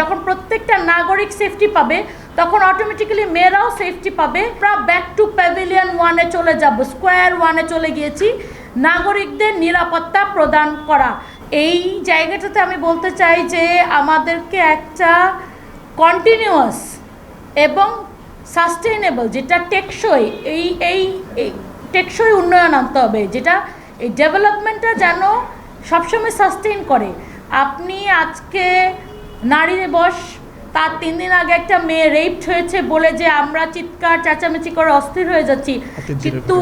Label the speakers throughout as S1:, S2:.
S1: যখন প্রত্যেকটা নাগরিক সেফটি পাবে, তখন অটোমেটিক্যালি মেয়েরাও সেফটি পাবে। আমরা ব্যাক টু প্যাভিলিয়ন ওয়ানে চলে যাব স্কোয়ার ওয়ানে চলে গিয়েছি। নাগরিকদের নিরাপত্তা প্রদান করা। এই জায়গাটাতে আমি বলতে চাই যে, আমাদেরকে একটা কন্টিনিউয়াস এবং সাস্টেইনেবল যেটা টেকসই, এই এই টেকসই উন্নয়ন আনতে হবে, যেটা এই ডেভেলপমেন্টটা যেন সবসময় সাস্টেইন করে। আপনি আজকে নারী দিবস তার তিন দিন আগে একটা মেয়ে রেপড হয়েছে বলে যে আমরা চিৎকার চেঁচামেচি করে অস্থির হয়ে যাচ্ছি। কিন্তু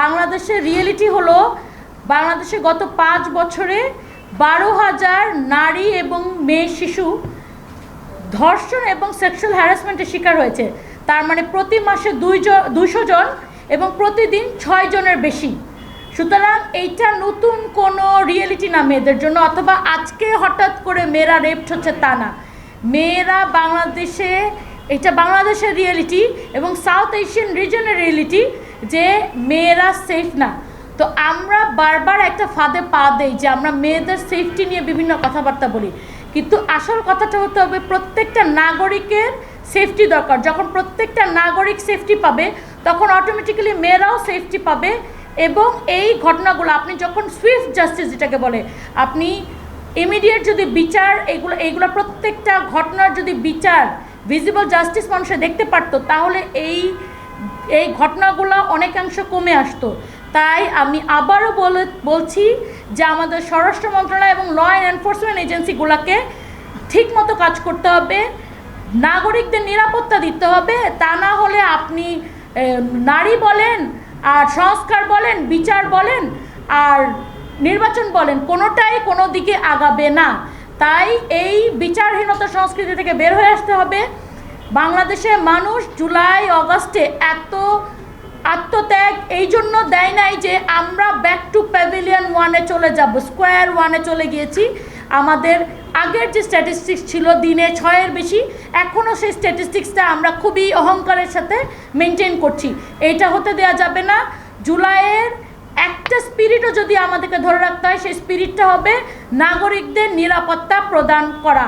S1: বাংলাদেশের রিয়েলিটি হলো বাংলাদেশে গত পাঁচ বছরে বারো হাজার নারী এবং মেয়ে শিশু ধর্ষণ এবং সেক্সুয়াল হ্যারাসমেন্টের শিকার হয়েছে। তার মানে প্রতি মাসে দুইজন দুইশো জন এবং প্রতিদিন ছয় জনের বেশি। সুতরাং এইটা নতুন কোনো রিয়েলিটি না মেয়েদের জন্য, অথবা আজকে হঠাৎ করে মেয়েরা রেপড হচ্ছে তা না। মেয়েরা বাংলাদেশে, এটা বাংলাদেশের রিয়েলিটি এবং সাউথ এশিয়ান রিজনের রিয়েলিটি যে মেয়েরা সেফ না। তো আমরা বারবার একটা ফাঁদে পা দেই যে আমরা মেয়েদের সেফটি নিয়ে বিভিন্ন কথাবার্তা বলি। কিন্তু আসল কথাটা হতে হবে প্রত্যেকটা নাগরিকের সেফটি দরকার। যখন প্রত্যেকটা নাগরিক সেফটি পাবে, তখন অটোমেটিক্যালি মেয়েরাও সেফটি পাবে। এবং এই ঘটনাগুলো, আপনি যখন সুইফট জাস্টিস যেটাকে বলে, আপনি ইমিডিয়েট যদি বিচার, এগুলো, এইগুলো প্রত্যেকটা ঘটনার যদি বিচার ভিজিবল জাস্টিস মানুষে দেখতে পারতো, তাহলে এই এই ঘটনাগুলো অনেকাংশ কমে আসতো। তাই আমি আবারও বলে, বলছি যে আমাদের স্বরাষ্ট্র মন্ত্রণালয় এবং ল এনফোর্সমেন্ট এজেন্সিগুলোকে ঠিক মতো কাজ করতে হবে, নাগরিকদের নিরাপত্তা দিতে হবে, তা না হলে আপনি নারী বলেন আর সংস্কার বলেন, বিচার বলেন, আর নির্বাচন বলেন, কোনোটাই কোনো দিকে আগাবে না। তাই এই বিচারহীনতা সংস্কৃতি থেকে বের হয়ে আসতে হবে। বাংলাদেশে মানুষ জুলাই, অগস্টে এত আত্মত্যাগ এই জন্য দেয় নাই যে আমরা ব্যাক টু প্যাভিলিয়ন ওয়ানে চলে যাব স্কোয়ার ওয়ানে চলে গিয়েছি। আমাদের আগের যে স্ট্যাটিস্টিক্স ছিল দিনে ছয়ের বেশি এখনও সেই স্ট্যাটিস্টিক্সটা আমরা খুবই অহংকারের সাথে মেনটেন করছি। এইটা হতে দেওয়া যাবে না, জুলাইয়ের একটা স্পিরিটও যদি আমাদেরকে ধরে রাখতে হয়, সেই স্পিরিটটা হবে নাগরিকদের নিরাপত্তা প্রদান করা।